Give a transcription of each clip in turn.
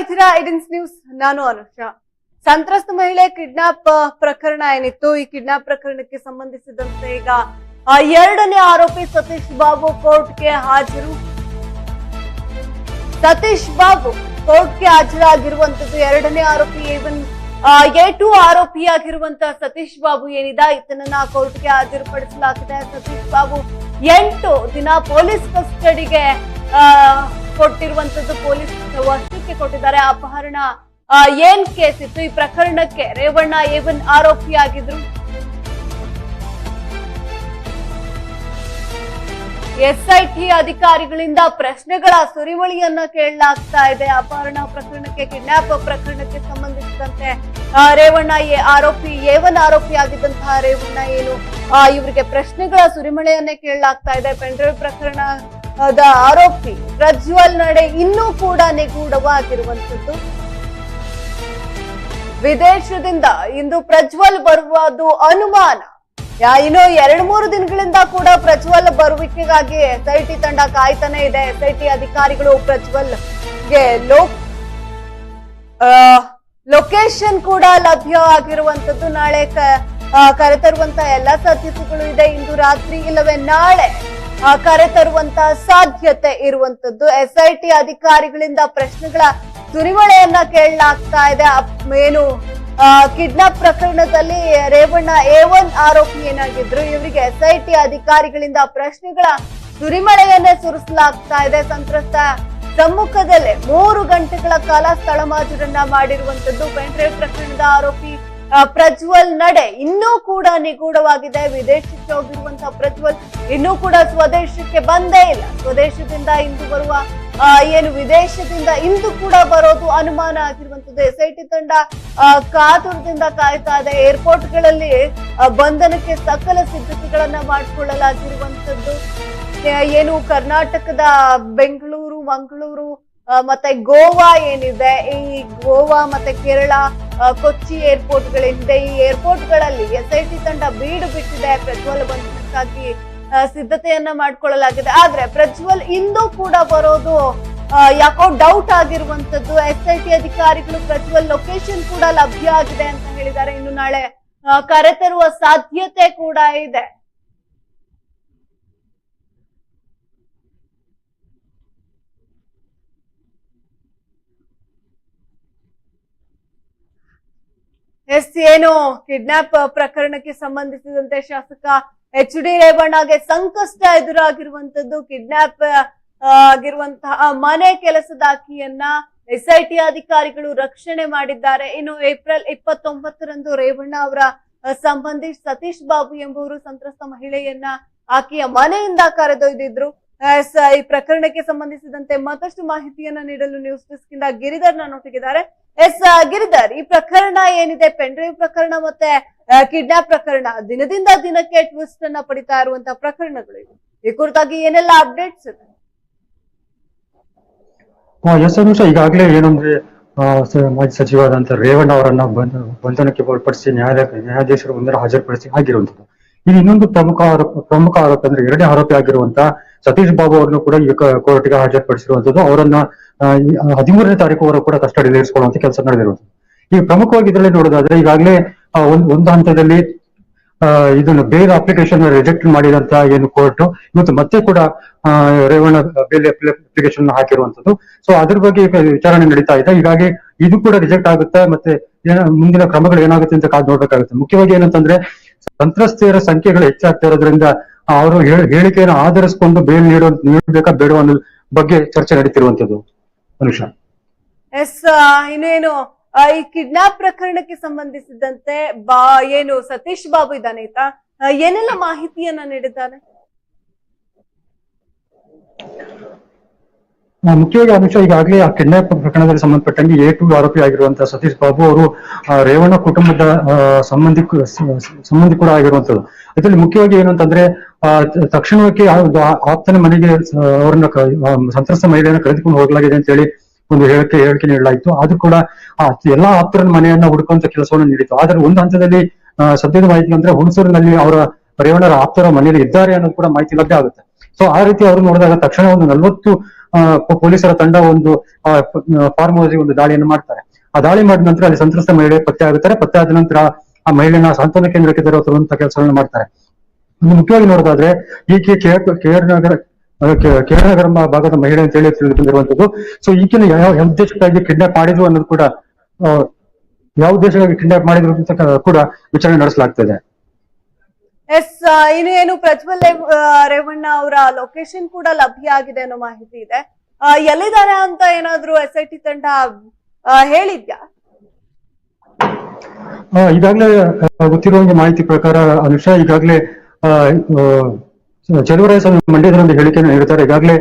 ಇದ್ದೀರಾ ಐಡೆನ್ಸ್ ನ್ಯೂಸ್? ನಾನು ಅನುಷಾ. ಸಂತ್ರಸ್ತ ಮಹಿಳೆ ಕಿಡ್ನಾಪ್ ಪ್ರಕರಣ ಏನಿತ್ತು? ಈ ಕಿಡ್ನಾಪ್ ಪ್ರಕರಣಕ್ಕೆ ಸಂಬಂಧಿಸಿದಂತೆ ಈಗ ಎರಡನೇ ಆರೋಪಿ ಸತೀಶ್ ಬಾಬು ಕೋರ್ಟ್ಗೆ ಹಾಜರು. ಸತೀಶ್ ಬಾಬು ಕೋರ್ಟ್ಗೆ ಹಾಜರಾಗಿರುವಂತದ್ದು ಎರಡನೇ ಆರೋಪಿ ಏವನ್ ಎ ಟು ಆರೋಪಿಯಾಗಿರುವಂತಹ ಸತೀಶ್ ಬಾಬು ಏನಿದ, ಈತನನ್ನ ಕೋರ್ಟ್ಗೆ ಹಾಜರುಪಡಿಸಲಾಗಿದೆ. ಸತೀಶ್ ಬಾಬು ಎಂಟು ದಿನ ಪೊಲೀಸ್ ಕಸ್ಟಡಿಗೆ ಕೊಟ್ಟಿರುವಂತದ್ದು ಪೊಲೀಸ್ ವಶಕ್ಕೆ ಕೊಟ್ಟಿದ್ದಾರೆ. ಅಪಹರಣ ಏನ್ ಕೇಸ್ ಇತ್ತು? ಈ ಪ್ರಕರಣಕ್ಕೆ ರೇವಣ್ಣ ಏವನ್ ಆರೋಪಿಯಾಗಿದ್ರು? ಎಸ್ಐಟಿ ಅಧಿಕಾರಿಗಳಿಂದ ಪ್ರಶ್ನೆಗಳ ಸುರಿಮಳಿಯನ್ನ ಕೇಳಲಾಗ್ತಾ ಇದೆ. ಅಪಹರಣ ಪ್ರಕರಣಕ್ಕೆ, ಕಿಡ್ನಾಪ್ ಪ್ರಕರಣಕ್ಕೆ ಸಂಬಂಧಿಸಿದಂತೆ ರೇವಣ್ಣ ಎ ಆರೋಪಿ, ಏವನ್ ಆರೋಪಿ ಆಗಿದ್ದಂತಹ ರೇವಣ್ಣ ಏನು? ಇವರಿಗೆ ಪ್ರಶ್ನೆಗಳ ಸುರಿಮಳೆಯನ್ನೇ ಕೇಳಲಾಗ್ತಾ ಇದೆ. ಪೆಂಡ್ರೈವ್ ಪ್ರಕರಣದ ಆರೋಪಿ ಪ್ರಜ್ವಲ್ ನಡೆ ಇನ್ನೂ ಕೂಡ ನಿಗೂಢವಾಗಿರುವಂತದ್ದು ವಿದೇಶದಿಂದ ಇಂದು ಪ್ರಜ್ವಲ್ ಬರುವುದು ಅನುಮಾನ. ಇನ್ನು ಎರಡ್ ಮೂರು ದಿನಗಳಿಂದ ಕೂಡ ಪ್ರಜ್ವಲ್ ಬರುವಿಕೆಗಾಗಿ ಎಸ್ಐಟಿ ತಂಡ ಕಾಯ್ತಾನೆ ಇದೆ. ಎಸ್ಐಟಿ ಅಧಿಕಾರಿಗಳು ಪ್ರಜ್ವಲ್ಗೆ ಲೋಕ್ ಲೊಕೇಶನ್ ಕೂಡ ಲಭ್ಯ ಆಗಿರುವಂತದ್ದು ನಾಳೆ ಕರೆತರುವಂತ ಎಲ್ಲಾ ಸಾಧ್ಯತೆಗಳು ಇದೆ. ಇಂದು ರಾತ್ರಿ ಇಲ್ಲವೇ ನಾಳೆ ಆ, ಕರೆತರುವಂತ ಸಾಧ್ಯತೆ ಇರುವಂತದ್ದು. ಟಿ ಅಧಿಕಾರಿಗಳಿಂದ ಪ್ರಶ್ನೆಗಳ ಸುರಿಮಳೆಯನ್ನ ಕೇಳಲಾಗ್ತಾ ಇದೆ. ಏನು ಕಿಡ್ನಾಪ್ ಪ್ರಕರಣದಲ್ಲಿ ರೇವಣ್ಣ ಎ ಒನ್ ಆರೋಪಿ ಏನಾಗಿದ್ರು. ಇವರಿಗೆ ಟಿ ಅಧಿಕಾರಿಗಳಿಂದ ಪ್ರಶ್ನೆಗಳ ಸುರಿಮಳೆಯನ್ನೇ ಸುರಿಸಲಾಗ್ತಾ ಇದೆ. ಸಂತ್ರಸ್ತ ಸಮ್ಮುಖದಲ್ಲೇ ಮೂರು ಗಂಟೆಗಳ ಕಾಲ ಸ್ಥಳ ಮಾಜರನ್ನ ಮಾಡಿರುವಂತದ್ದು. ಪೆಂಟ್ರೇವ್ ಪ್ರಕರಣದ ಆರೋಪಿ ಪ್ರಜ್ವಲ್ ನಡೆ. ಇನ್ನೂ ಕೂಡ ನಿಗೂಢವಾಗಿದೆ. ವಿದೇಶಕ್ಕೆ ಹೋಗಿರುವಂತಹ ಪ್ರಜ್ವಲ್ ಇನ್ನೂ ಕೂಡ ಸ್ವದೇಶಕ್ಕೆ ಬಂದೇ ಇಲ್ಲ. ಸ್ವದೇಶದಿಂದ ಇಂದು ಬರುವ ಏನು ವಿದೇಶದಿಂದ ಇಂದು ಕೂಡ ಬರೋದು ಅನುಮಾನ ಆಗಿರುವಂತದ್ದು ಎಸ್ಐಟಿ ತಂಡ ಕಾತುರದಿಂದ ಕಾಯ್ತಾ ಇದೆ. ಏರ್ಪೋರ್ಟ್ಗಳಲ್ಲಿ ಬಂಧನಕ್ಕೆ ಸಕಲ ಸಿದ್ಧತೆಗಳನ್ನ ಮಾಡಿಕೊಳ್ಳಲಾಗಿರುವಂತದ್ದು ಏನು ಕರ್ನಾಟಕದ ಬೆಂಗಳೂರು, ಮಂಗಳೂರು ಮತ್ತೆ ಗೋವಾ ಏನಿದೆ? ಈ ಗೋವಾ ಮತ್ತೆ ಕೇರಳ ಕೊಚ್ಚಿ ಏರ್ಪೋರ್ಟ್ ಗಳಿದೆ ಈ ಏರ್ಪೋರ್ಟ್ಗಳಲ್ಲಿ ಎಸ್ಐಟಿ ತಂಡ ಬೀಡು ಬಿಟ್ಟಿದೆ. ಪ್ರಜ್ವಲ್ ಬಂಧನಕ್ಕಾಗಿ ಸಿದ್ಧತೆಯನ್ನ ಮಾಡ್ಕೊಳ್ಳಲಾಗಿದೆ. ಆದ್ರೆ ಪ್ರಜ್ವಲ್ ಇಂದು ಕೂಡ ಬರೋದು ಯಾಕೋ ಡೌಟ್ ಆಗಿರುವಂತದ್ದು ಎಸ್ ಐ ಟಿ ಅಧಿಕಾರಿಗಳು ಪ್ರಜ್ವಲ್ ಲೊಕೇಶನ್ ಕೂಡ ಲಭ್ಯ ಆಗಿದೆ ಅಂತ ಹೇಳಿದ್ದಾರೆ. ಇನ್ನು ನಾಳೆ ಕರೆತರುವ ಸಾಧ್ಯತೆ ಕೂಡ ಇದೆ. ಎಸ್ ಏನು ಕಿಡ್ನಾಪ್ ಪ್ರಕರಣಕ್ಕೆ ಸಂಬಂಧಿಸಿದಂತೆ ಶಾಸಕ ಎಚ್ ಡಿ ರೇವಣ್ಣಗೆ ಸಂಕಷ್ಟ ಎದುರಾಗಿರುವಂತದ್ದು ಕಿಡ್ನಾಪ್ ಆಗಿರುವಂತಹ ಮನೆ ಕೆಲಸದ ಐ ಎಸ್ಐಟಿ ಅಧಿಕಾರಿಗಳು ರಕ್ಷಣೆ ಮಾಡಿದ್ದಾರೆ. ಇನ್ನು ಏಪ್ರಿಲ್ ಇಪ್ಪತ್ತೊಂಬತ್ತರಂದು ರೇವಣ್ಣ ಅವರ ಸಂಬಂಧಿ ಸತೀಶ್ ಬಾಬು ಎಂಬುವರು ಸಂತ್ರಸ್ತ ಮಹಿಳೆಯನ್ನ ಆಕೆಯ ಮನೆಯಿಂದ ಕರೆದೊಯ್ದಿದ್ರು. ಈ ಪ್ರಕರಣಕ್ಕೆ ಸಂಬಂಧಿಸಿದಂತೆ ಮತ್ತಷ್ಟು ಮಾಹಿತಿಯನ್ನ ನೀಡಲು ನ್ಯೂಸ್ ಡೆಸ್ಕ್ ಇಂದ ಗಿರಿಧರ್ ನನ್ನೊಟ್ಟಿಗಿದ್ದಾರೆ ಎಸ್ ಆ, ಗಿರಿಧರ್ ಈ ಪ್ರಕರಣ ಏನಿದೆ? ಪೆಂಡ್ರೈವ್ ಪ್ರಕರಣ ಮತ್ತೆ ಕಿಡ್ನಾಪ್ ಪ್ರಕರಣ ದಿನದಿಂದ ದಿನಕ್ಕೆ ಟ್ವಿಸ್ಟ್ ಅನ್ನ ಪಡಿತಾ ಇರುವಂತಹ ಪ್ರಕರಣಗಳು ಇವೆ. ಈ ಕುರಿತಾಗಿ ಏನೆಲ್ಲ ಅಪ್ಡೇಟ್ಸ್ ಇದೆ? ಎಸ್ ಈಗಾಗಲೇ ಏನಂದ್ರೆ ಮಾಜಿ ಸಚಿವರಾದಂತ ರೇವಣ್ಣ ಅವರನ್ನ ಬಂಧ ಬಂಧನಕ್ಕೆ ಒಳಪಡಿಸಿ ನ್ಯಾಯಾಲಯ ನ್ಯಾಯಾಧೀಶರು ಮುಂದೆ ಹಾಜರುಪಡಿಸಿ ಆಗಿರುವಂತದ್ದು ಇಲ್ಲಿ ಇನ್ನೊಂದು ಪ್ರಮುಖ ಆರೋಪ ಪ್ರಮುಖ ಆರೋಪ ಅಂದ್ರೆ ಎರಡನೇ ಆರೋಪಿ ಆಗಿರುವಂತಹ ಸತೀಶ್ ಬಾಬು ಅವರನ್ನು ಕೂಡ ಕೋರ್ಟಿಗೆ ಕೋರ್ಟ್ಗೆ ಹಾಜರುಪಡಿಸಿರುವಂತದ್ದು. ಅವರನ್ನ ಈ ಹದಿಮೂರನೇ ತಾರೀಕು ಕೂಡ ಕಸ್ಟಡಿಯಲ್ಲಿ ಇರಿಸಿಕೊಳ್ಳುವಂತ ಕೆಲಸ ನಡೆದಿರುವುದು. ಈಗ ಪ್ರಮುಖವಾಗಿ ಇದರಲ್ಲಿ ನೋಡೋದಾದ್ರೆ ಈಗಾಗಲೇ ಒಂದ್, ಒಂದು ಹಂತದಲ್ಲಿ ಇದನ್ನು ಬೇಲ್ ಅಪ್ಲಿಕೇಶನ್ ರಿಜೆಕ್ಟ್ ಮಾಡಿದಂತ ಏನು ಕೋರ್ಟ್, ಇವತ್ತು ಮತ್ತೆ ಕೂಡ ರೇವಣ್ಣ ಬೇಲ್ ಅಪ್ಲಿಕೇಶನ್ ಹಾಕಿರುವಂತದ್ದು. ಸೊ ಅದ್ರ ಬಗ್ಗೆ ವಿಚಾರಣೆ ನಡೀತಾ ಇದೆ. ಹೀಗಾಗಿ ಇದು ಕೂಡ ರಿಜೆಕ್ಟ್ ಆಗುತ್ತೆ. ಮತ್ತೆ ಮುಂದಿನ ಕ್ರಮಗಳು ಏನಾಗುತ್ತೆ ಅಂತ ಕಾದು ನೋಡ್ಬೇಕಾಗುತ್ತೆ. ಮುಖ್ಯವಾಗಿ ಏನಂತಂದ್ರೆ ಸಂತ್ರಸ್ತೆಯರ ಸಂಖ್ಯೆಗಳು ಹೆಚ್ಚಾಗ್ತಾ ಇರೋದ್ರಿಂದ ಅವರು ಹೇಳಿಕೆಯನ್ನು ಆಧರಿಸಿಕೊಂಡು ಬೇಲ್ ನೀಡೋ, ನೀಡಬೇಕಾ ಬೇಡ ಅನ್ನೋ ಬಗ್ಗೆ ಚರ್ಚೆ ನಡೀತಿರುವಂತದ್ದು ಮನುಷ್ಯ ಎಸ್ ಇನ್ನೇನು ಈ ಕಿಡ್ನಾಪ್ ಪ್ರಕರಣಕ್ಕೆ ಸಂಬಂಧಿಸಿದಂತೆ ಬಾ, ಏನು ಸತೀಶ್ ಬಾಬು ಇದ್ದಾನೆ ಆಯ್ತಾ ಏನೆಲ್ಲ ಮಾಹಿತಿಯನ್ನ ನೀಡಿದ್ದಾರೆ ಮುಖ್ಯವಾಗಿ ಅಂಶ ಈಗಾಗಲೇ ಆ ಕಿಡ್ನಾಪ್ ಪ್ರಕರಣದಲ್ಲಿ ಸಂಬಂಧಪಟ್ಟಂಗೆ ಎ ಟು ಆರೋಪಿ ಆಗಿರುವಂತಹ ಸತೀಶ್ ಬಾಬು ಅವರು ರೇವಣ್ಣ ಕುಟುಂಬದ ಸಂಬಂಧಿ ಸಂಬಂಧಿ ಕೂಡ ಆಗಿರುವಂತದ್ದು ಇದರಲ್ಲಿ ಮುಖ್ಯವಾಗಿ ಏನು ಅಂತಂದ್ರೆ ತಕ್ಷಣಕ್ಕೆ ಆಪ್ತನ ಮನೆಗೆ ಅವರನ್ನ ಸಂತ್ರಸ್ತ ಮಹಿಳೆಯನ್ನು ಕರೆದುಕೊಂಡು ಹೋಗಲಾಗಿದೆ ಅಂತ ಹೇಳಿ ಒಂದು ಹೇಳಿಕೆ ಹೇಳಿಕೆ ನೀಡಲಾಯಿತು. ಅದು ಕೂಡ, ಆ, ಎಲ್ಲಾ ಆಪ್ತರ ಮನೆಯನ್ನ ಹುಡುಕುವಂತ ಕೆಲಸವನ್ನು ನೀಡಿತು ಆದ್ರೆ ಒಂದು ಹಂತದಲ್ಲಿ ಸದ್ಯದ ಮಾಹಿತಿ ಅಂದ್ರೆ ಹುಣಸೂರಿನಲ್ಲಿ ಅವರ ರೇವಣ್ಣರ ಆಪ್ತರ ಮನೆಯಲ್ಲಿ ಇದ್ದಾರೆ ಅನ್ನೋದು ಕೂಡ ಮಾಹಿತಿ ಲಭ್ಯ ಆಗುತ್ತೆ. ಸೊ ಆ ರೀತಿ ಅವರು ನೋಡಿದಾಗ ತಕ್ಷಣ ಒಂದು ನಲವತ್ತು ಪೊಲೀಸರ ತಂಡ ಒಂದು ಫಾರ್ಮ್ ಹೌಸ್ ಒಂದು ದಾಳಿಯನ್ನು ಮಾಡ್ತಾರೆ. ಆ ದಾಳಿ ಮಾಡಿದ ನಂತರ ಅಲ್ಲಿ ಸಂತ್ರಸ್ತ ಮಹಿಳೆ ಪತ್ತೆ ಆಗುತ್ತಾರೆ. ಪತ್ತೆ ಆದ ನಂತರ ಆ ಮಹಿಳೆನ ಸಾಂತ್ವನ ಕೇಂದ್ರಕ್ಕೆ ತರುವಂತ ಕೆಲಸಗಳನ್ನ ಮಾಡ್ತಾರೆ. ಮುಖ್ಯವಾಗಿ ನೋಡೋದಾದ್ರೆ ಈಕೆ ಕೇರ್ ನಗರ ಕೇರ್ ನಗರ ಭಾಗದ ಮಹಿಳೆ ಅಂತ ಹೇಳಿ ತಿಳಿದು ಬಂದಿರುವಂತದ್ದು ಸೊ ಈಗಿನ ಯಾವ ಯಾವ ಉದ್ದೇಶಕ್ಕಾಗಿ ಕಿಡ್ನಾಪ್ ಮಾಡಿದ್ರು ಅನ್ನೋದು ಕೂಡ ಯಾವ ಉದ್ದೇಶಕ್ಕಾಗಿ ಕಿಡ್ನಾಪ್ ಮಾಡಿದ್ರು ಅಂತ ಕೂಡ ವಿಚಾರಣೆ ನಡೆಸಲಾಗ್ತದೆ ಎಸ್ ಇನ್ನು ಏನು ಪ್ರಜ್ವಲ್ ರೇವ್- ರೇವಣ್ಣ ಅವರ ಲೊಕೇಶನ್ ಕೂಡ ಲಭ್ಯ ಆಗಿದೆ ಅನ್ನೋ ಮಾಹಿತಿ ಇದೆ. ಎಲ್ಲಿದ್ದಾರೆ ಅಂತ ಏನಾದ್ರು ಎಸ್ ಐ ಟಿ ತಂಡ ಹೇಳಿದ್ಯಾ? ಈಗಾಗಲೇ ಆ, ಗೊತ್ತಿರುವಂಗೆ ಮಾಹಿತಿ ಪ್ರಕಾರ ಅನುಷಾ ಈಗಾಗಲೇ ಚಲುವರಾಯಸ್ವಾಮಿ ಮಂಡ್ಯದಲ್ಲೊಂದು ಹೇಳಿಕೆಯನ್ನು ನೀಡುತ್ತಾರೆ ಈಗಾಗಲೇ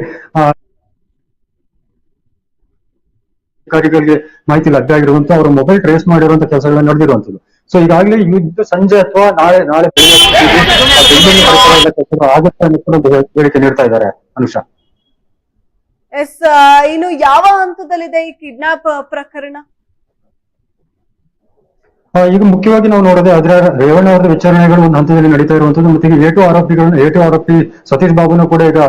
ಅಧಿಕಾರಿಗಳಿಗೆ ಮಾಹಿತಿ ಲಭ್ಯ ಆಗಿರುವಂತ ಅವರ ಮೊಬೈಲ್ ಟ್ರೇಸ್ ಮಾಡಿರುವಂತ ಕೆಲಸಗಳನ್ನ ನಡೆದಿರುವಂತದ್ದು. ಸೊ ಈಗಾಗಲೇ ಇವತ್ತು ಸಂಜೆ ಅಥವಾ ನಾಳೆ ನಾಳೆ ಬೆಳಿಗ್ಗೆ ಆಗುತ್ತೆ ಅನ್ನೋ ಕೂಡ ಹೇಳಿಕೆ ನೀಡ್ತಾ ಇದ್ದಾರೆ ಅನುಷಾ. ಎಸ್ ಇನ್ನು ಯಾವ ಹಂತದಲ್ಲಿದೆ ಈ ಕಿಡ್ನಾಪ್ ಪ್ರಕರಣ? ಈಗ ಮುಖ್ಯವಾಗಿ ನಾವು ನೋಡೋದೇ ಅದರ ರೇವಣ್ಣ ಅವರ ವಿಚಾರಣೆಗಳು ಒಂದು ಹಂತದಲ್ಲಿ ನಡೀತಾ ಇರುವಂತದ್ದು ಮತ್ತೆ ಈಗ ಏಟು ಆರೋಪಿಗಳನ್ನು ಏಟು ಆರೋಪಿ ಸತೀಶ್ ಬಾಬುನ ಕೂಡ ಈಗ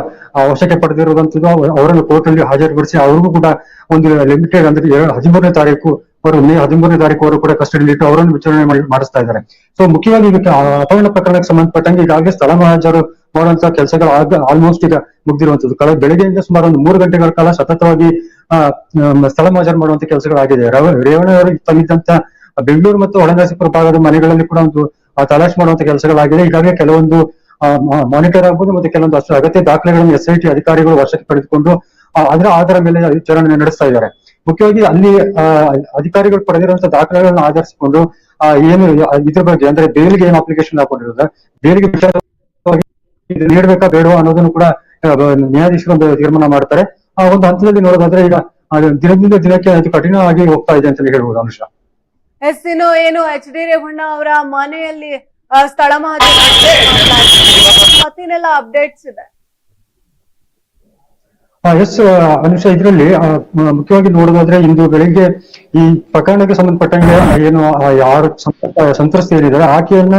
ವಶಕ್ಕೆ ಪಡೆದಿರುವಂತದ್ದು ಅವ- ಅವರನ್ನು ಕೋರ್ಟ್ ಅಲ್ಲಿ ಹಾಜರುಪಡಿಸಿ ಅವ್ರಿಗೂ ಕೂಡ ಒಂದು ಲಿಮಿಟೆಡ್ ಅಂದ್ರೆ ಹದಿಮೂರನೇ ತಾರೀಕು ಅವರು ಮೇ ಹದಿಮೂರನೇ ತಾರೀಕು ಅವರು ಕೂಡ ಕಸ್ಟಡಿಯಲ್ಲಿ ಇಟ್ಟು ಅವರನ್ನು ವಿಚಾರಣೆ ಮಾಡಿ- ಮಾಡಿಸ್ತಾ ಇದ್ದಾರೆ. ಸೊ ಮುಖ್ಯವಾಗಿ ಆ, ಅಪಹರಣ ಪ್ರಕರಣಕ್ಕೆ ಸಂಬಂಧಪಟ್ಟಂಗೆ ಈಗಾಗಲೇ ಸ್ಥಳ ಮಹಾಜರು ಮಾಡುವಂತಹ ಕೆಲಸಗಳು ಆಲ್ಮೋಸ್ಟ್ ಈಗ ಮುಗ್ದಿರುವಂತದ್ದು. ಕಳೆದ ಬೆಳಗ್ಗೆಯಿಂದ ಸುಮಾರು ಒಂದು ಮೂರು ಗಂಟೆಗಳ ಕಾಲ ಸತತವಾಗಿ ಸ್ಥಳ ಮಹಾಜರು ಮಾಡುವಂತ ಕೆಲಸಗಳಾಗಿದೆ. ರವ- ರೇವಣ್ಣ ಅವರು ತಂದಿದ್ದಂತ ಬೆಂಗಳೂರು ಮತ್ತು ಒಳಗಾಸಿಪುರ ಭಾಗದ ಮನೆಗಳಲ್ಲಿ ಕೂಡ ಒಂದು ತಲಾಶ್ ಮಾಡುವಂತ ಕೆಲಸಗಳಾಗಿದೆ. ಈಗಾಗಲೇ ಕೆಲವೊಂದು ಮಾನಿಟರ್ ಆಗ್ಬೋದು ಮತ್ತೆ ಕೆಲವೊಂದು ಅಷ್ಟು ಅಗತ್ಯ ದಾಖಲೆಗಳನ್ನು ಎಸ್ ಐ ಟಿ ಅಧಿಕಾರಿಗಳು ವರ್ಷಕ್ಕೆ ಪಡೆದುಕೊಂಡು ಅದರ ಆಧಾರ ಮೇಲೆ ವಿಚಾರಣೆ ನಡೆಸ್ತಾ ಇದ್ದಾರೆ. ಮುಖ್ಯವಾಗಿ ಅಲ್ಲಿ ಅಧಿಕಾರಿಗಳು ಪಡೆದಿರುವಂತಹ ದಾಖಲೆಗಳನ್ನ ಆಧರಿಸಿಕೊಂಡು ಏನು ಇದ್ರ ಬಗ್ಗೆ, ಅಂದ್ರೆ ಬೇಲ್ಗೆ ಏನು ಅಪ್ಲಿಕೇಶನ್ ಹಾಕೊಂಡಿರೋದು, ಬೇಲ್ಗೆ ನೀಡ್ಬೇಕಾ ಬೇಡವಾ ಅನ್ನೋದನ್ನು ಕೂಡ ನ್ಯಾಯಾಧೀಶರು ಒಂದು ತೀರ್ಮಾನ ಮಾಡ್ತಾರೆ. ಆ, ಒಂದು ಹಂತದಲ್ಲಿ ನೋಡೋದಾದ್ರೆ ಈಗ ದಿನದಿಂದ ದಿನಕ್ಕೆ ಅದು ಕಠಿಣವಾಗಿ ಹೋಗ್ತಾ ಇದೆ ಅಂತ ಹೇಳ್ಬೋದು ಅಂಶ ಎಸ್, ಇನ್ನು ಏನು, ಎಚ್ ಡಿ ರೇವಣ್ಣ ಅವರ ಮನೆಯಲ್ಲಿ ಸ್ಥಳ ಮಹಾಜರು ಮತ್ತೇನೆಲ್ಲ ಅಪ್ಡೇಟ್ಸ್ ಇದೆ. ಎಸ್ ಅನುಷ, ಇದರಲ್ಲಿ ಮುಖ್ಯವಾಗಿ ನೋಡೋದಾದ್ರೆ ಇಂದು ಬೆಳಿಗ್ಗೆ ಈ ಪ್ರಕರಣಕ್ಕೆ ಸಂಬಂಧಪಟ್ಟಂಗೆ ಏನು ಯಾರು ಸಂತ- ಸಂತ್ರಸ್ತೆ ಏನಿದ್ದಾರೆ, ಆಕೆಯನ್ನ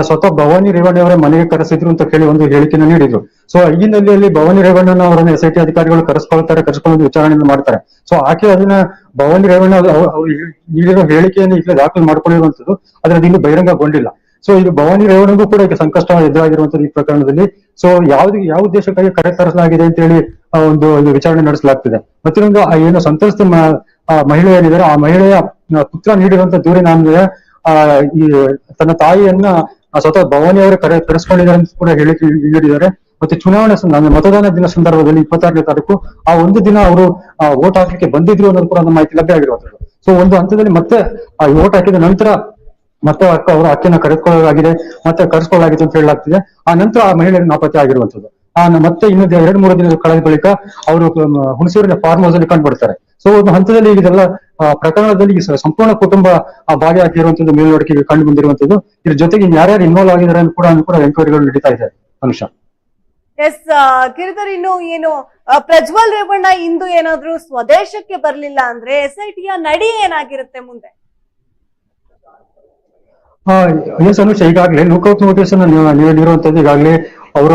ಸ್ವತಃ ಭವಾನಿ ರೇವಣ್ಣ ಅವರ ಮನೆಗೆ ಕರೆಸಿದ್ರು ಅಂತ ಕೇಳಿ ಒಂದು ಹೇಳಿಕೆಯನ್ನು ನೀಡಿದ್ರು. ಸೊ ಈ ಹಿನ್ನೆಲೆಯಲ್ಲಿ ಭವಾನಿ ರೇವಣ್ಣನ ಅವರನ್ನ ಎಸ್ ಐ ಟಿ ಅಧಿಕಾರಿಗಳು ಕರೆಸ್ಕೊಳ್ತಾರೆ ಕರೆಸ್ಕೊಂಡು ವಿಚಾರಣೆಯನ್ನು ಮಾಡ್ತಾರೆ. ಸೊ ಆಕೆ ಅದನ್ನ ಭವಾನಿ ರೇವಣ್ಣ ಅವರು ನೀಡಿರೋ ಹೇಳಿಕೆಯನ್ನು ಈಗಲೇ ದಾಖಲು ಮಾಡ್ಕೊಂಡಿರುವಂತದ್ದು ಆದ್ರೆ ಅದು ಬಹಿರಂಗಗೊಂಡಿಲ್ಲ. ಸೊ ಇದು ಭವಾನಿ ರೇವಣ್ಣಗೂ ಕೂಡ ಈಗ ಸಂಕಷ್ಟ ಎದುರಾಗಿರುವಂತದ್ದು ಈ ಪ್ರಕರಣದಲ್ಲಿ. ಸೊ ಯಾವ್ದು, ಯಾವ ಉದ್ದೇಶಕ್ಕಾಗಿ ಕರೆ ತರಿಸಲಾಗಿದೆ ಅಂತ ಹೇಳಿ ಒಂದು ವಿಚಾರಣೆ ನಡೆಸಲಾಗ್ತಿದೆ. ಮತ್ತೊಂದು ಏನು ಸಂತ್ರಸ್ತ ಮಹಿಳೆ ಏನಿದ್ದಾರೆ ಆ ಮಹಿಳೆಯ ಪುತ್ರ ನೀಡಿರುವಂತ ದೂರಿನ ಅಂದ್ರೆ ಆ, ಈ ತನ್ನ ತಾಯಿಯನ್ನ ಸ್ವತಃ ಭವಾನಿ ಅವರು ಕರೆ, ಕರೆಸ್ಕೊಂಡಿದ್ದಾರೆ ಅಂತ ಕೂಡ ಹೇಳಿ ನೀಡಿದ್ದಾರೆ ಮತ್ತೆ ಚುನಾವಣೆ ಮತದಾನ ದಿನ ಸಂದರ್ಭದಲ್ಲಿ ಇಪ್ಪತ್ತಾರನೇ ತಾರೀಕು, ಆ ಒಂದು ದಿನ ಅವರು ವೋಟ್ ಹಾಕಲಿಕ್ಕೆ ಬಂದಿದ್ರು ಅನ್ನೋದು ಕೂಡ ನಮ್ಮ ಮಾಹಿತಿ ಲಭ್ಯ ಆಗಿರುವಂತದ್ದು ಸೊ ಒಂದು ಹಂತದಲ್ಲಿ ಮತ್ತೆ, ಆ ವೋಟ್ ಹಾಕಿದ ನಂತರ ಮತ್ತೆ ಅಕ್ಕ ಅವರು ಅಕ್ಕಿನ ಕರೆದುಕೊಳ್ಳಲಾಗಿದೆ, ಮತ್ತೆ ಕರೆಸ್ಕೊಳ್ಳಲಾಗಿದೆ ಅಂತ ಹೇಳಲಾಗ್ತಿದೆ. ಆ ನಂತರ ಆ ಮಹಿಳೆ ನಾಪತ್ತೆ ಆಗಿರುವಂತದ್ದು. ಮತ್ತೆ ಇನ್ನು ಎರಡು ಮೂರು ದಿನದ ಕಳೆದ ಬಳಿಕ ಅವರು ಹುಣಸೂರಿನ ಫಾರ್ಮ್ ಹೌಸ್ ಅಲ್ಲಿ ಕಂಡುಬಿಡ್ತಾರೆ. ಸೊ ಒಂದು ಹಂತದಲ್ಲಿ ಇದೆಲ್ಲ ಪ್ರಕರಣದಲ್ಲಿ ಸಂಪೂರ್ಣ ಕುಟುಂಬ ಭಾಗಿಯಾಗಿರುವಂತದ್ದು ಮೇಲ್ನೋಟಕ್ಕೆ ಕಂಡು ಬಂದಿರುವಂತದ್ದು. ಇದ್ರ ಜೊತೆಗೆ ಯಾರ್ಯಾರು ಇನ್ವಾಲ್ವ್ ಆಗಿದ್ದಾರೆ ಅಂತ ಕೂಡ ಕೂಡ ಎಂಕ್ವೈರಿಗಳು ನಡೀತಾ ಇದೆ ಅನುಷ. ಎಸ್ ಕಿರಿದರ್ ಇನ್ನು ಏನು ಪ್ರಜ್ವಲ್ ರೇವಣ್ಣ ಇಂದು ಏನಾದ್ರೂ ಸ್ವದೇಶಕ್ಕೆ ಬರಲಿಲ್ಲ ಅಂದ್ರೆ ಎಸ್ ಐ ಟಿಯ ನಡಿ ಏನಾಗಿರುತ್ತೆ ಮುಂದೆ? ಎಸ್ ಅನುಷ ಈಗಾಗಲೇ ಲುಕೌಟ್ ನೋಟಿಸ್ ಅನ್ನು ನೀವು ಈಗಾಗಲೇ ಅವರ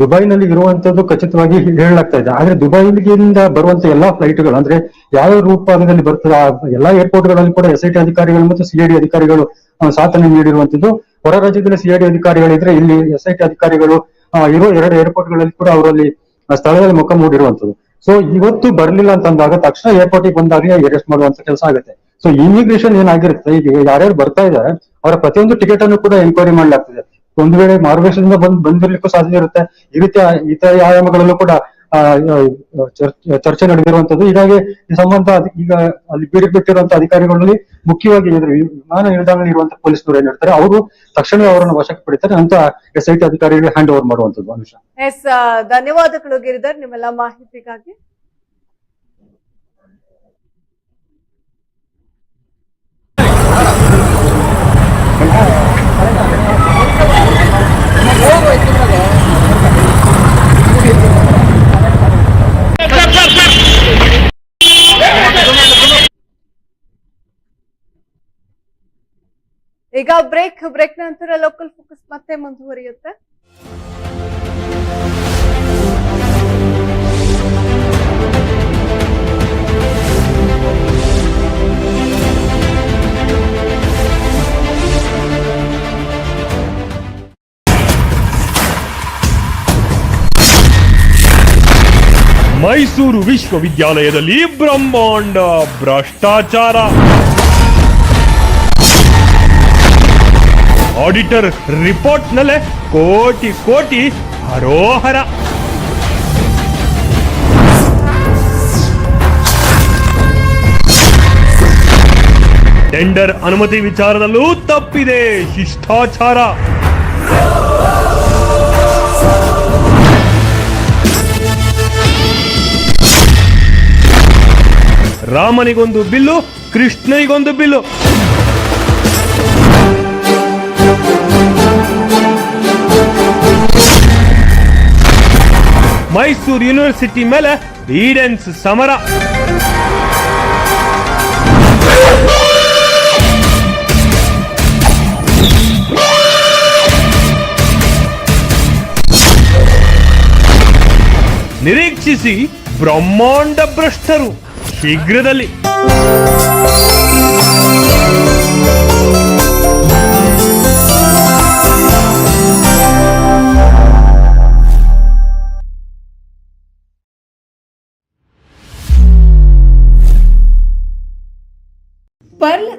ದುಬೈನಲ್ಲಿ ಇರುವಂತದ್ದು ಖಚಿತವಾಗಿ ಹೇಳಲಾಗ್ತಾ ಇದೆ. ಆದ್ರೆ ದುಬೈಗಿಂದ ಬರುವಂತ ಎಲ್ಲಾ ಫ್ಲೈಟ್ಗಳು ಅಂದ್ರೆ ಯಾವ ರೂಪದಲ್ಲಿ ಬರ್ತದೆ ಆ ಎಲ್ಲಾ ಏರ್ಪೋರ್ಟ್ಗಳಲ್ಲಿ ಕೂಡ ಎಸ್ ಐ ಟಿ ಅಧಿಕಾರಿಗಳು ಮತ್ತು ಸಿಐಡಿ ಅಧಿಕಾರಿಗಳು ಸಾಧನೆ ನೀಡಿರುವಂತದ್ದು. ಹೊರ ರಾಜ್ಯದಲ್ಲಿ ಸಿಐಡಿ ಅಧಿಕಾರಿಗಳಿದ್ರೆ ಇಲ್ಲಿ ಎಸ್ ಐ ಟಿ ಅಧಿಕಾರಿಗಳು ಇರೋ ಎರಡು ಏರ್ಪೋರ್ಟ್ಗಳಲ್ಲಿ ಕೂಡ ಅವರಲ್ಲಿ ಸ್ಥಳದಲ್ಲಿ ಮುಖ ಮೂಡಿರುವಂತದ್ದು. ಸೊ ಇವತ್ತು ಬರಲಿಲ್ಲ ಅಂತಂದಾಗ ತಕ್ಷಣ ಏರ್ಪೋರ್ಟ್ ಬಂದಾಗಲೇ ಅರೆಸ್ಟ್ ಮಾಡುವಂತ ಕೆಲಸ ಆಗುತ್ತೆ. ಸೊ ಇಮಿಗ್ರೇಷನ್ ಏನಾಗಿರುತ್ತೆ? ಈಗ ಯಾರ್ಯಾರು ಬರ್ತಾ ಇದ್ದಾರೆ, ಅವರ ಪ್ರತಿಯೊಂದು ಟಿಕೆಟ್ ಅನ್ನು ಕೂಡ ಎನ್ಕ್ವೈರಿ ಮಾಡ್ಲಾಗ್ತದೆ. ಒಂದು ವೇಳೆ ಮಾರ್ಗದರ್ಶನದಿಂದ ಬಂದ್ ಬಂದಿರ್ಲಿಕ್ಕೂ ಸಾಧ್ಯ ಇರುತ್ತೆ. ಈ ರೀತಿಯ ಇತರ ಆಯಾಮಗಳಲ್ಲೂ ಕೂಡ ಚರ್ಚೆ- ನಡೆದಿರುವಂತದ್ದು ಹೀಗಾಗಿ ಈ ಸಂಬಂಧ ಈಗ ಅಲ್ಲಿ ಬೀಡಿ ಬಿಟ್ಟಿರುವಂತ ಅಧಿಕಾರಿಗಳಲ್ಲಿ ಮುಖ್ಯವಾಗಿ ವಿಮಾನ ನಿಲ್ದಾಣದಲ್ಲಿ ಇರುವಂತ ಪೊಲೀಸರು ಹೇಳ್ತಾರೆ ಅವರು ತಕ್ಷಣವೇ ಅವರನ್ನು ವಶಕ್ಕೆ ಪಡಿತಾರೆ. ಅಂತ ಎಸ್ ಐ ಟಿ ಅಧಿಕಾರಿಗಳಿಗೆ ಹ್ಯಾಂಡ್ ಓವರ್ ಮಾಡುವಂತದ್ದು ಅನುಷ. ಎಸ್ ಧನ್ಯವಾದಗಳು ಗಿರಿಧರ್. ನಿಮ್ಮೆಲ್ಲ ಮಾಹಿತಿಗಾಗಿ. ಈಗ ಬ್ರೇಕ್ ಬ್ರೇಕ್ ನಂತರ ಲೋಕಲ್ ಫೋಕಸ್ ಮತ್ತೆ ಮುಂದುವರಿಯುತ್ತೆ? ಮೈಸೂರು ವಿಶ್ವವಿದ್ಯಾಲಯದಲ್ಲಿ ಬ್ರಹ್ಮಾಂಡ ಭ್ರಷ್ಟಾಚಾರ. ಆಡಿಟರ್ ರಿಪೋರ್ಟ್ನಲ್ಲೇ ಕೋಟಿ ಕೋಟಿ ಹರೋಹರ ಟೆಂಡರ್ ಅನುಮತಿ ವಿಚಾರದಲ್ಲೂ ತಪ್ಪಿದೆ ಶಿಷ್ಟಾಚಾರ. ರಾಮನಿಗೊಂದು ಬಿಲ್ಲು ಕೃಷ್ಣನಿಗೊಂದು ಬಿಲ್ಲು. ಮೈಸೂರು ಯೂನಿವರ್ಸಿಟಿ ಮೇಲೆ ಈಡೆನ್ಸ್ ಸಮರ. ನಿರೀಕ್ಷಿಸಿ ಬ್ರಹ್ಮಾಂಡ ಭ್ರಷ್ಟರು ಶೀಘ್ರದಲ್ಲಿ.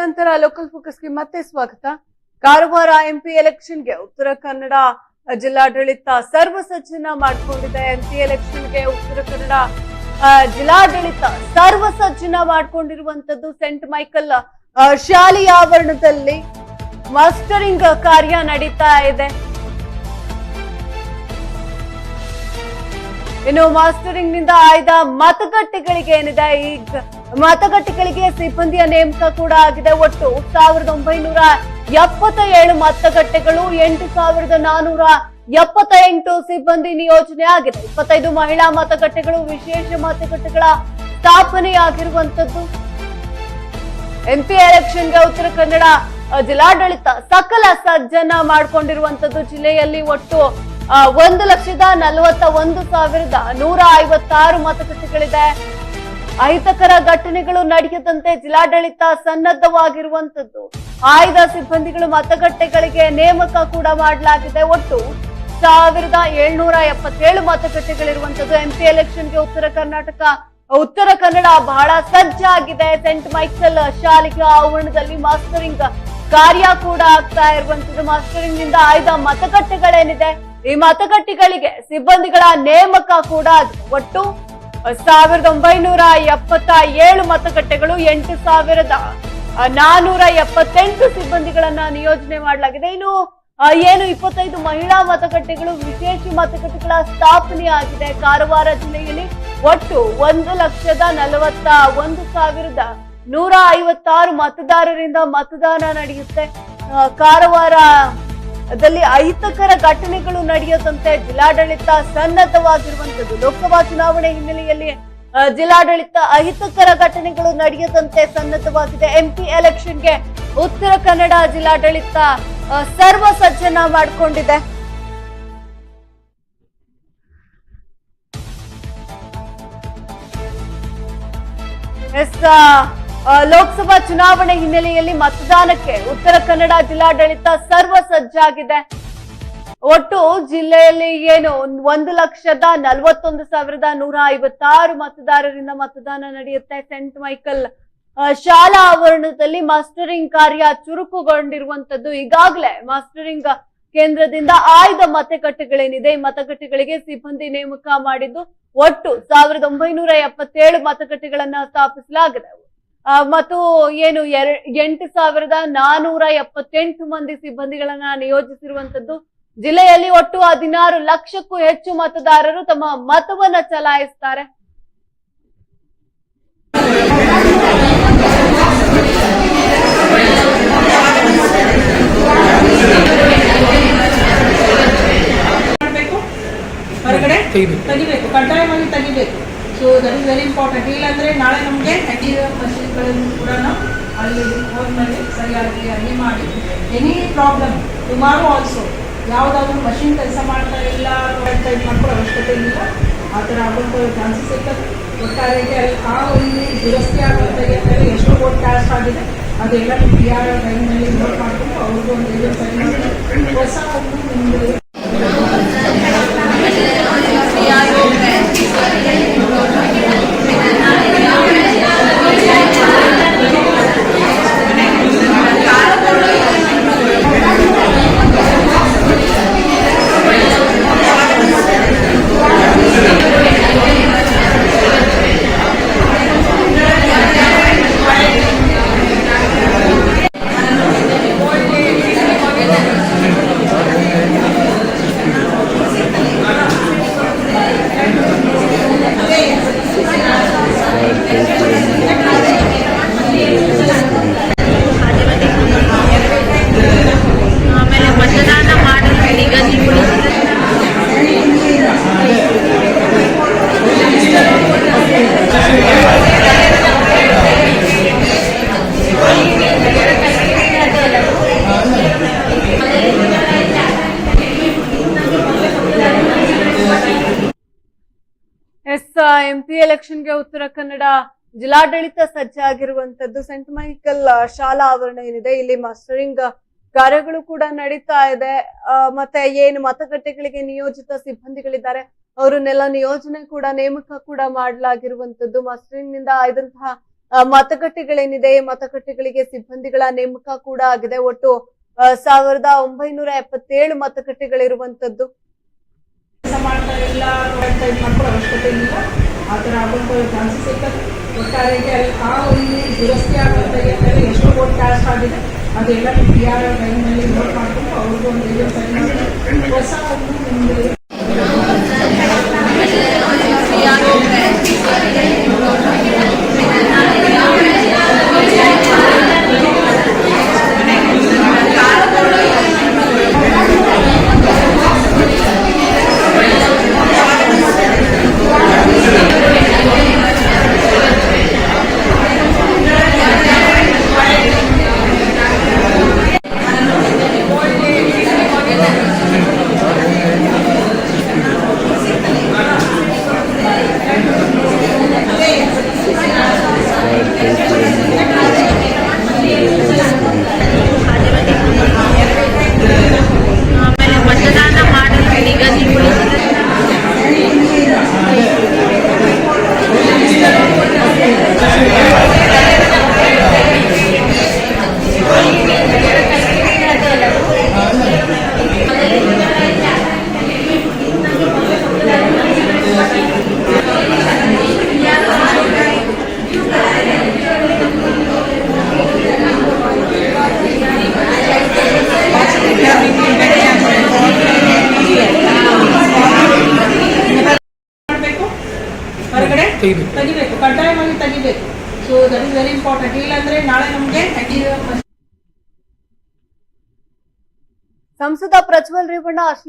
ನಂತರ ಲೋಕಲ್ ಫೋಕಸ್ಗೆ ಮತ್ತೆ ಸ್ವಾಗತ. ಕಾರವಾರ ಎಂಪಿ ಎಲೆಕ್ಷನ್ಗೆ ಉತ್ತರ ಕನ್ನಡ ಜಿಲ್ಲಾಡಳಿತ ಸರ್ವ ಸಜ್ಜನ ಮಾಡ್ಕೊಂಡಿದೆ. ಎಂಪಿ ಎಲೆಕ್ಷನ್ಗೆ ಉತ್ತರ ಕನ್ನಡ ಜಿಲ್ಲಾಡಳಿತ ಸರ್ವ ಸಜ್ಜನ ಮಾಡ್ಕೊಂಡಿರುವಂತದ್ದು ಸೆಂಟ್ ಮೈಕಲ್ ಶಾಲೆಯ ಆವರಣದಲ್ಲಿ ಮಾಸ್ಟರಿಂಗ್ ಕಾರ್ಯ ನಡೀತಾ ಇದೆ. ಇನ್ನು ಮಾಸ್ಟರಿಂಗ್ನಿಂದ ಆಯ್ದ ಮತಗಟ್ಟೆಗಳಿಗೆ ಏನಿದೆ ಈ ಗ- ಮತಗಟ್ಟೆಗಳಿಗೆ ಸಿಬ್ಬಂದಿಯ ನೇಮಕ ಕೂಡ ಆಗಿದೆ. ಒಟ್ಟು ಸಾವಿರದ ಒಂಬೈನೂರ ಎಪ್ಪತ್ತ ಏಳು ಮತಗಟ್ಟೆಗಳು, ಎಂಟು ಸಾವಿರದ ನಾನೂರ ಎಪ್ಪತ್ತ ಎಂಟು ಸಿಬ್ಬಂದಿ ನಿಯೋಜನೆ ಆಗಿದೆ. ಇಪ್ಪತ್ತೈದು ಮಹಿಳಾ ಮತಗಟ್ಟೆಗಳು ವಿಶೇಷ ಮತಗಟ್ಟೆಗಳ ಸ್ಥಾಪನೆಯಾಗಿರುವಂತದ್ದು ಎಂಪಿ ಎಲೆಕ್ಷನ್ಗೆ ಉತ್ತರ ಕನ್ನಡ ಜಿಲ್ಲಾಡಳಿತ ಸಕಲ ಸಜ್ಜನ ಮಾಡಿಕೊಂಡಿರುವಂತದ್ದು ಜಿಲ್ಲೆಯಲ್ಲಿ ಒಟ್ಟು ಒಂದು ಲಕ್ಷದ ನಲವತ್ತ ಒಂದು ಸಾವಿರದ ನೂರ ಐವತ್ತಾರು ಮತಗಟ್ಟೆಗಳಿದೆ. ಅಹಿತಕರ ಘಟನೆಗಳು ನಡೆಯದಂತೆ ಜಿಲ್ಲಾಡಳಿತ ಸನ್ನದ್ಧವಾಗಿರುವಂತದ್ದು ಆಯ್ದ ಸಿಬ್ಬಂದಿಗಳು ಮತಗಟ್ಟೆಗಳಿಗೆ ನೇಮಕ ಕೂಡ ಮಾಡಲಾಗಿದೆ. ಒಟ್ಟು ಸಾವಿರದ ಏಳ್ನೂರ ಎಪ್ಪತ್ತೇಳು ಮತಗಟ್ಟೆಗಳಿರುವಂತದ್ದು ಎಂಪಿ ಎಲೆಕ್ಷನ್ಗೆ ಉತ್ತರ ಕರ್ನಾಟಕ, ಉತ್ತರ ಕನ್ನಡ ಬಹಳ ಸಜ್ಜಾಗಿದೆ. ಸೆಂಟ್ ಮೈಕಲ್ ಶಾಲೆಗೆ ಆವರಣದಲ್ಲಿ ಮಾಸ್ಟರಿಂಗ್ ಕಾರ್ಯ ಕೂಡ ಆಗ್ತಾ ಇರುವಂತದ್ದು ಮಾಸ್ಟರಿಂಗ್ನಿಂದ ಆಯ್ದ ಮತಗಟ್ಟೆಗಳೇನಿದೆ? ಈ ಮತಗಟ್ಟೆಗಳಿಗೆ ಸಿಬ್ಬಂದಿಗಳ ನೇಮಕ ಕೂಡ ಒಟ್ಟು ಸಾವಿರದ ಒಂಬೈನೂರ ಎಪ್ಪತ್ತ ಏಳು ಮತಗಟ್ಟೆಗಳು ಎಂಟು ಸಾವಿರದ ನಾನೂರ ಎಪ್ಪತ್ತೆಂಟು ಸಿಬ್ಬಂದಿಗಳನ್ನ ನಿಯೋಜನೆ ಮಾಡಲಾಗಿದೆ. ಇನ್ನು ಏನು ಇಪ್ಪತ್ತೈದು ಮಹಿಳಾ ಮತಗಟ್ಟೆಗಳು ವಿಶೇಷ ಮತಗಟ್ಟೆಗಳ ಸ್ಥಾಪನೆ ಆಗಿದೆ ಕಾರವಾರ ಜಿಲ್ಲೆಯಲ್ಲಿ ಒಟ್ಟು ಒಂದು ಲಕ್ಷದ ನಲವತ್ತ ಒಂದು ಸಾವಿರದ ನೂರ ಐವತ್ತಾರು ಮತದಾರರಿಂದ ಮತದಾನ ನಡೆಯುತ್ತೆ. ಆ, ಕಾರವಾರದಲ್ಲಿ ಅಹಿತಕರ ಘಟನೆಗಳು ನಡೆಯದಂತೆ ಜಿಲ್ಲಾಡಳಿತ ಸನ್ನದ್ಧವಾಗಿರುವಂತದ್ದು ಲೋಕಸಭಾ ಚುನಾವಣೆ ಹಿನ್ನೆಲೆಯಲ್ಲಿ ಜಿಲ್ಲಾಡಳಿತ ಅಹಿತಕರ ಘಟನೆಗಳು ನಡೆಯದಂತೆ ಸನ್ನದ್ಧವಾಗಿದೆ. ಎಂಪಿ ಎಲೆಕ್ಷನ್ಗೆ ಉತ್ತರ ಕನ್ನಡ ಜಿಲ್ಲಾಡಳಿತ ಸರ್ವ ಸಜ್ಜನ ಮಾಡಿಕೊಂಡಿದೆ. ಎಸ್ ಲೋಕಸಭಾ ಚುನಾವಣೆ ಹಿನ್ನೆಲೆಯಲ್ಲಿ ಮತದಾನಕ್ಕೆ ಉತ್ತರ ಕನ್ನಡ ಜಿಲ್ಲಾಡಳಿತ ಸರ್ವ ಸಜ್ಜಾಗಿದೆ ಒಟ್ಟು ಜಿಲ್ಲೆಯಲ್ಲಿ ಏನು ಒಂದ್- ಲಕ್ಷದ ನಲವತ್ತೊಂದು ಸಾವಿರದ ನೂರ ಐವತ್ತಾರು ಮತದಾರರಿಂದ ಮತದಾನ ನಡೆಯುತ್ತೆ. ಸೆಂಟ್ ಮೈಕಲ್ ಶಾಲಾ ಆವರಣದಲ್ಲಿ ಮಾಸ್ಟರಿಂಗ್ ಕಾರ್ಯ ಚುರುಕುಗೊಂಡಿರುವಂತದ್ದು ಈಗಾಗಲೇ ಮಾಸ್ಟರಿಂಗ್ ಕೇಂದ್ರದಿಂದ ಆಯ್ದ ಮತಗಟ್ಟೆಗಳೇನಿದೆ ಈ ಮತಗಟ್ಟೆಗಳಿಗೆ ಸಿಬ್ಬಂದಿ ನೇಮಕ ಮಾಡಿದ್ದು, ಒಟ್ಟು ಸಾವಿರದ ಒಂಬೈನೂರ ಎಪ್ಪತ್ತೇಳು ಮತಗಟ್ಟೆಗಳನ್ನ ಸ್ಥಾಪಿಸಲಾಗಿದೆ. ಮತ್ತು ಏನು ಎರ ಎಂಟು ಸಾವಿರದ ನಾನೂರ ಎಪ್ಪತ್ತೆಂಟು ಮಂದಿ ಸಿಬ್ಬಂದಿಗಳನ್ನ ನಿಯೋಜಿಸಿರುವಂತದ್ದು ಜಿಲ್ಲೆಯಲ್ಲಿ ಒಟ್ಟು ಹದಿನಾರು ಲಕ್ಷಕ್ಕೂ ಹೆಚ್ಚು ಮತದಾರರು ತಮ್ಮ ಮತವನ್ನ ಚಲಾಯಿಸ್ತಾರೆ. ಮಾಡಬೇಕು ಹೊರಗಡೆ? ತೆಗಿಬೇಕು. ಕಡ್ಡಾಯವಾಗಿ ತೆಗಿಬೇಕು. So that is very important ಇಲ್ಲಾಂದ್ರೆ ನಾಳೆ ನಮಗೆ ಮಷೀನ್ಗಳನ್ನು ಕೂಡ ಅಲ್ಲಿ ಹೋದ್ಮೇಲೆ ಸರಿಯಾಗಿ ಅಲ್ಲಿ ಮಾಡಿ. ಎನಿ ಪ್ರಾಬ್ಲಮ್ ಟುಮಾರೋ ಆಲ್ಸೋ ಯಾವುದಾದ್ರೂ ಮಷಿನ್ ಕೆಲಸ ಮಾಡ್ತಾ ಇಲ್ಲ ಟೈಪ್ ಮಾಡ್ಕೊಳ್ಳೋ ಅವಶ್ಯಕತೆ ಇಲ್ಲ. ಆ ಥರ ಆಗುವಂಥ ಚಾನ್ಸಸ್ ಇರ್ತದೆ ಒಟ್ಟಾರೆಗೆ ಅಲ್ಲಿ ಆ ಒಂದು ದುರಸ್ತಿ ಆಗುವಂಥ ಎಷ್ಟೋ ಕೋಟ್ ಕ್ಯಾಶ್ ಆಗಿದೆ. ಅದೆಲ್ಲ ಪಿ ಆರ್ ಟೈಮ್ನಲ್ಲಿ ನೋಟ್ ಮಾಡಿಕೊಂಡು ಅವ್ರಿಗೂ ಒಂದು ಇದು ಸರಿ ಹೊಸ ಒಂದು ನಿಮ್ಮದು ಆಮೇಲೆ ಮತದಾನ ಮಾಡಲು ನಿಗದಿಗೊಳಿಸಿದ ಎಸ್ ಎಂಪಿ ಎಲೆಕ್ಷನ್ಗೆ ಉತ್ತರ ಕನ್ನಡ ಜಿಲ್ಲಾಡಳಿತ ಸಜ್ಜಾಗಿರುವಂತದ್ದು ಸೆಂಟ್ ಮೈಕಲ್ ಶಾಲಾ ಆವರಣ ಏನಿದೆ, ಇಲ್ಲಿ ಮಾಸ್ಟರಿಂಗ್ ಕಾರ್ಯಗಳು ಕೂಡ ನಡೀತಾ ಇದೆ. ಮತ್ತೆ ಏನು ಮತಗಟ್ಟೆಗಳಿಗೆ ನಿಯೋಜಿತ ಸಿಬ್ಬಂದಿಗಳಿದ್ದಾರೆ, ಅವರನ್ನೆಲ್ಲ ನಿಯೋಜನೆ ಕೂಡ, ನೇಮಕ ಕೂಡ ಮಾಡಲಾಗಿರುವಂತದ್ದು. ಮಾಸ್ಟರಿಂಗ್ನಿಂದ ಆಯ್ದಂತಹ ಮತಗಟ್ಟೆಗಳೇನಿದೆ ಮತಗಟ್ಟೆಗಳಿಗೆ ಸಿಬ್ಬಂದಿಗಳ ನೇಮಕ ಕೂಡ ಆಗಿದೆ. ಒಟ್ಟು ಸಾವಿರದ ಒಂಬೈನೂರ ಎಪ್ಪತ್ತೇಳು ಮತಗಟ್ಟೆಗಳಿರುವಂತದ್ದು ಒಟ್ಟಾರೆಗೆ ಅಲ್ಲಿ ಆ ಒಂದು ದುರಸ್ತಿ ಆಗುವಂಥ ಏನಿದೆ, ಎಷ್ಟು ವೋಟ್ ಕ್ಯಾಸ್ಟ್ ಆಗಿದೆ ಅದೆಲ್ಲ ಪಿ ಆರ್ ಟೈಮ್ನಲ್ಲಿ ನೋಟ್ ಮಾಡಿಕೊಂಡು ಅವ್ರಿಗೂ ಒಂದು ಇದು ಸರಿ ಮಾಡಿ ಹೊಸ ಒಂದು ನಿಮ್ಮದು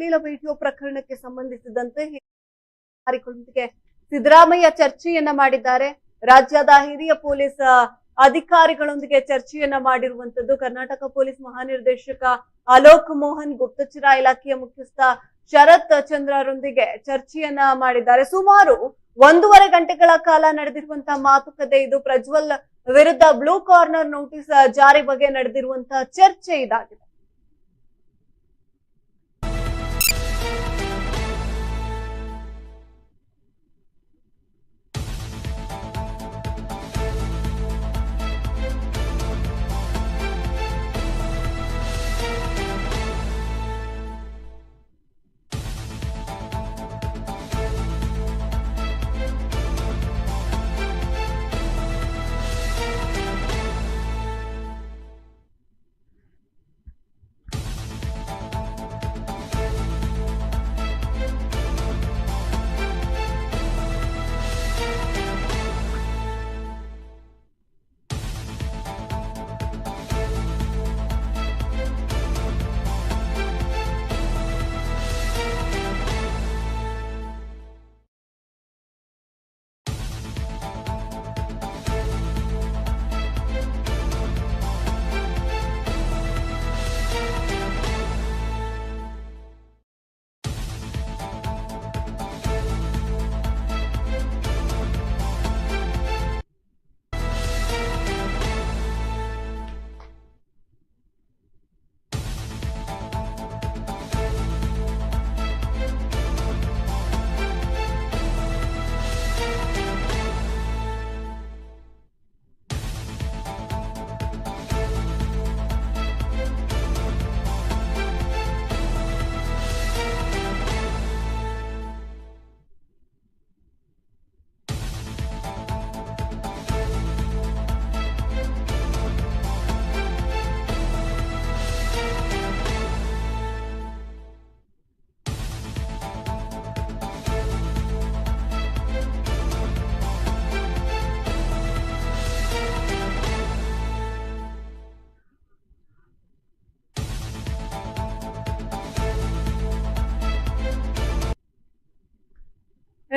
ಅಶ್ಲೀಲ ವಿಡಿಯೋ ಪ್ರಕರಣಕ್ಕೆ ಸಂಬಂಧಿಸಿದಂತೆ ಸಿದ್ದರಾಮಯ್ಯ ಚರ್ಚೆಯನ್ನ ಮಾಡಿದ್ದಾರೆ. ರಾಜ್ಯದ ಹಿರಿಯ ಪೊಲೀಸ್ ಅಧಿಕಾರಿಗಳೊಂದಿಗೆ ಚರ್ಚೆಯನ್ನ ಮಾಡಿರುವಂತದ್ದು ಕರ್ನಾಟಕ ಪೊಲೀಸ್ ಮಹಾನಿರ್ದೇಶಕ ಅಲೋಕ್ ಮೋಹನ್ ಗುಪ್ತಚರ ಇಲಾಖೆಯ ಮುಖ್ಯಸ್ಥ ಶರತ್ ಚಂದ್ರರೊಂದಿಗೆ ಚರ್ಚೆಯನ್ನ ಮಾಡಿದ್ದಾರೆ. ಸುಮಾರು ಒಂದೂವರೆ ಗಂಟೆಗಳ ಕಾಲ ನಡೆದಿರುವಂತಹ ಮಾತುಕತೆ ಇದು. ಪ್ರಜ್ವಲ್ ವಿರುದ್ಧ ಬ್ಲೂ ಕಾರ್ನರ್ ನೋಟಿಸ್ ಜಾರಿ ಬಗ್ಗೆ ನಡೆದಿರುವಂತಹ ಚರ್ಚೆ ಇದಾಗಿದೆ.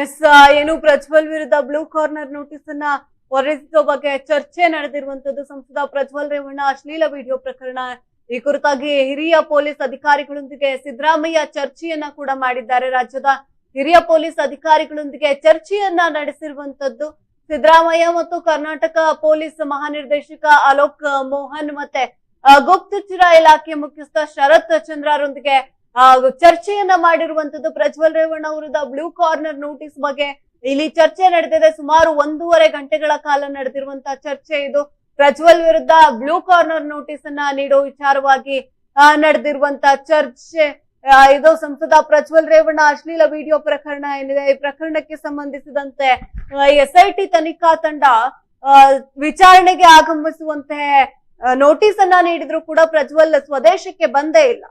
ಎಸ್ ಏನು ಪ್ರಜ್ವಲ್ ವಿರುದ್ಧ ಬ್ಲೂ ಕಾರ್ನರ್ ನೋಟಿಸ್ ಅನ್ನ ಹೊರಡಿಸಿದ ಬಗ್ಗೆ ಚರ್ಚೆ ನಡೆದಿರುವಂತದ್ದು ಸಂಸದ ಪ್ರಜ್ವಲ್ ರೇವಣ್ಣ. ಅಶ್ಲೀಲ ವಿಡಿಯೋ ಪ್ರಕರಣ. ಈ ಕುರಿತಾಗಿ ಹಿರಿಯ ಪೊಲೀಸ್ ಅಧಿಕಾರಿಗಳೊಂದಿಗೆ ಸಿದ್ದರಾಮಯ್ಯ ಚರ್ಚೆಯನ್ನ ಕೂಡ ಮಾಡಿದ್ದಾರೆ. ರಾಜ್ಯದ ಹಿರಿಯ ಪೊಲೀಸ್ ಅಧಿಕಾರಿಗಳೊಂದಿಗೆ ಚರ್ಚೆಯನ್ನ ನಡೆಸಿರುವಂತದ್ದು ಸಿದ್ದರಾಮಯ್ಯ ಮತ್ತು ಕರ್ನಾಟಕ ಪೊಲೀಸ್ ಮಹಾನಿರ್ದೇಶಕ ಅಲೋಕ್ ಮೋಹನ್ ಮತ್ತೆ ಗುಪ್ತಚರ ಇಲಾಖೆ ಮುಖ್ಯಸ್ಥ ಶರತ್ ಚಂದ್ರರೊಂದಿಗೆ ಚರ್ಚೆಯನ್ನ ಮಾಡಿರುವಂತದ್ದು ಪ್ರಜ್ವಲ್ ರೇವಣ್ಣ ಅವರದ ಬ್ಲೂ ಕಾರ್ನರ್ ನೋಟಿಸ್ ಬಗ್ಗೆ. ಇಲ್ಲಿ ಚರ್ಚೆ ನಡೆದಿದೆ. ಸುಮಾರು ಒಂದೂವರೆ ಗಂಟೆಗಳ ಕಾಲ ನಡೆದಿರುವಂತಹ ಚರ್ಚೆ ಇದು. ಪ್ರಜ್ವಲ್ ವಿರುದ್ಧ ಬ್ಲೂ ಕಾರ್ನರ್ ನೋಟಿಸ್ ಅನ್ನ ನೀಡೋ ವಿಚಾರವಾಗಿ ನಡೆದಿರುವಂತ ನಡೆದಿರುವಂತಹ ಚರ್ಚೆ ಇದು ಸಂಸದ ಪ್ರಜ್ವಲ್ ರೇವಣ್ಣ ಅಶ್ಲೀಲ ವಿಡಿಯೋ ಪ್ರಕರಣ ಏನಿದೆ? ಈ ಪ್ರಕರಣಕ್ಕೆ ಸಂಬಂಧಿಸಿದಂತೆ ಎಸ್ ಐ ಟಿ ತನಿಖಾ ತಂಡ ವಿಚಾರಣೆಗೆ ಆಗಮಿಸುವಂತೆ ನೋಟಿಸ್ ಅನ್ನ ನೀಡಿದ್ರು ಕೂಡ ಪ್ರಜ್ವಲ್ ಸ್ವದೇಶಕ್ಕೆ ಬಂದೇ ಇಲ್ಲ.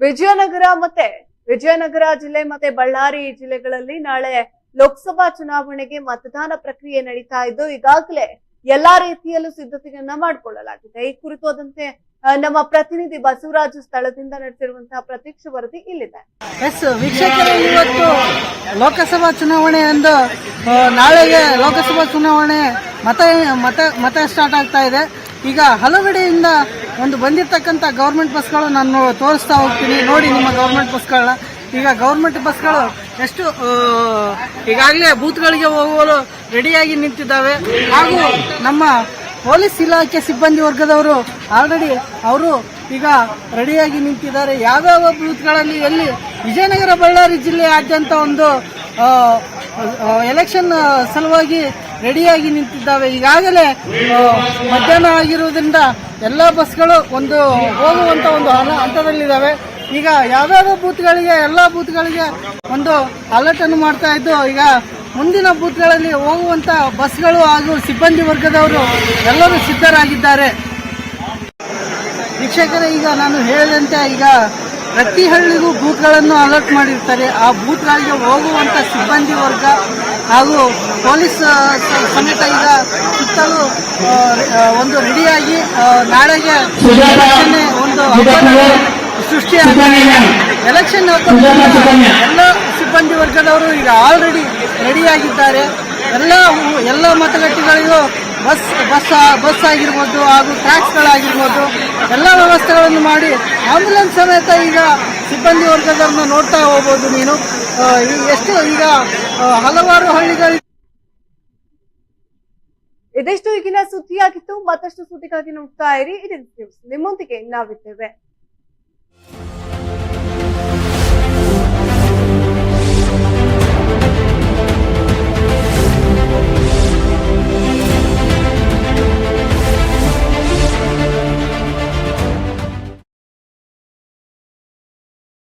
ವಿಜಯನಗರ ಮತ್ತೆ ವಿಜಯನಗರ ಜಿಲ್ಲೆ ಮತ್ತೆ ಬಳ್ಳಾರಿ ಜಿಲ್ಲೆಗಳಲ್ಲಿ ನಾಳೆ ಲೋಕಸಭಾ ಚುನಾವಣೆಗೆ ಮತದಾನ ಪ್ರಕ್ರಿಯೆ ನಡೀತಾ ಇದ್ದು ಈಗಾಗಲೇ ಎಲ್ಲಾ ರೀತಿಯಲ್ಲೂ ಸಿದ್ಧತೆಯನ್ನ ಮಾಡಿಕೊಳ್ಳಲಾಗಿದೆ. ಈ ಕುರಿತಾದಂತೆ ಆ, ನಮ್ಮ ಪ್ರತಿನಿಧಿ ಬಸವರಾಜು ಸ್ಥಳದಿಂದ ನಡೆಸಿರುವಂತಹ ಪ್ರತ್ಯಕ್ಷ ವರದಿ ಇಲ್ಲಿದೆ. ಎಸ್ ವೀಕ್ಷಕರೇ, ಇವತ್ತು ಲೋಕಸಭಾ ಚುನಾವಣೆ ಎಂದು ನಾಳೆಗೆ ಲೋಕಸಭಾ ಚುನಾವಣೆ ಮತ ಮತ ಮತ ಸ್ಟಾರ್ಟ್ ಆಗ್ತಾ ಇದೆ. ಈಗ ಹಲವೆಡೆಯಿಂದ ಒಂದು ಬಂದಿರತಕ್ಕಂಥ ಗೌರ್ಮೆಂಟ್ ಬಸ್ಗಳು ನಾನು ತೋರಿಸ್ತಾ ಹೋಗ್ತೀನಿ. ನೋಡಿ ನಿಮ್ಮ ಗೌರ್ಮೆಂಟ್ ಬಸ್ಗಳನ್ನ ಈಗ ಗೌರ್ಮೆಂಟ್ ಬಸ್ಗಳು ಎಷ್ಟು ಈಗಾಗಲೇ ಬೂತ್ಗಳಿಗೆ ಹೋಗಲು ರೆಡಿಯಾಗಿ ನಿಂತಿದ್ದಾವೆ. ಹಾಗೂ ನಮ್ಮ ಪೊಲೀಸ್ ಇಲಾಖೆ ಸಿಬ್ಬಂದಿ ವರ್ಗದವರು ಆಲ್ರೆಡಿ ಅವರು ಈಗ ರೆಡಿಯಾಗಿ ನಿಂತಿದ್ದಾರೆ. ಯಾವ್ಯಾವ ಬೂತ್ಗಳಲ್ಲಿ ಎಲ್ಲಿ ವಿಜಯನಗರ, ಬಳ್ಳಾರಿ ಜಿಲ್ಲೆಯಾದ್ಯಂತ ಒಂದು ಎಲೆಕ್ಷನ್ ಸಲುವಾಗಿ ರೆಡಿಯಾಗಿ ನಿಂತಿದ್ದಾವೆ. ಈಗಾಗಲೇ ಮಧ್ಯಾಹ್ನ ಆಗಿರುವುದರಿಂದ ಎಲ್ಲ ಬಸ್ಗಳು ಒಂದು ಹೋಗುವಂತ ಒಂದು ಹಂತದಲ್ಲಿದ್ದಾವೆ. ಈಗ ಯಾವ್ಯಾವ ಬೂತ್ಗಳಿಗೆ, ಎಲ್ಲ ಬೂತ್ಗಳಿಗೆ ಒಂದು ಅಲರ್ಟ್ ಅನ್ನು ಮಾಡ್ತಾ ಇದ್ದು ಈಗ ಮುಂದಿನ ಬೂತ್ಗಳಲ್ಲಿ ಹೋಗುವಂತ ಬಸ್ಗಳು ಹಾಗೂ ಸಿಬ್ಬಂದಿ ವರ್ಗದವರು ಎಲ್ಲರೂ ಸಿದ್ಧರಾಗಿದ್ದಾರೆ. ವೀಕ್ಷಕರೇ, ಈಗ ನಾನು ಹೇಳಿದಂತೆ ಈಗ ಪ್ರತಿ ಹಳ್ಳಿಗೂ ಬೂತ್ಗಳನ್ನು ಅಲರ್ಟ್ ಮಾಡಿರ್ತಾರೆ. ಆ ಬೂತ್ಗಳಿಗೆ ಹೋಗುವಂತ ಸಿಬ್ಬಂದಿ ವರ್ಗ ಹಾಗೂ ಪೊಲೀಸ್ ಸಮೇತ ಈಗ ಸುತ್ತಲೂ ಒಂದು ರೆಡಿಯಾಗಿ ನಾಳೆಗೆ ಒಂದು ಸೃಷ್ಟಿಯಾಗಿದೆ. ಎಲೆಕ್ಷನ್ ಎಲ್ಲ ಸಿಬ್ಬಂದಿ ವರ್ಗದವರು ಈಗ ಆಲ್ರೆಡಿ ರೆಡಿಯಾಗಿದ್ದಾರೆ. ಎಲ್ಲ ಎಲ್ಲ ಮತಗಟ್ಟೆಗಳಿಗೂ ಬಸ್ ಬಸ್ ಬಸ್ ಆಗಿರ್ಬೋದು ಹಾಗೂ ಟ್ಯಾಕ್ಸ್ಗಳಾಗಿರ್ಬೋದು ಎಲ್ಲ ವ್ಯವಸ್ಥೆಗಳನ್ನು ಮಾಡಿ ಆಂಬುಲೆನ್ಸ್ ಸಮೇತ ಈಗ ಸಿಬ್ಬಂದಿ ವರ್ಗದವ್ರನ್ನ ನೋಡ್ತಾ ಹೋಗ್ಬೋದು ನೀನು. ಎಷ್ಟು ಈಗ ಹಲವಾರು ಹಳ್ಳಿಗಳು ಇದಿಷ್ಟು ಈಗಿನ ಸುದ್ದಿಯಾಗಿತ್ತು. ಮತ್ತಷ್ಟು ಸುದ್ದಿಗಾಗಿ ನೋಡ್ತಾ ಇರಿ. ಇಡಿನ್ ನ್ಯೂಸ್, ನಿಮ್ಮೊಂದಿಗೆ ನಾವಿದ್ದೇವೆ.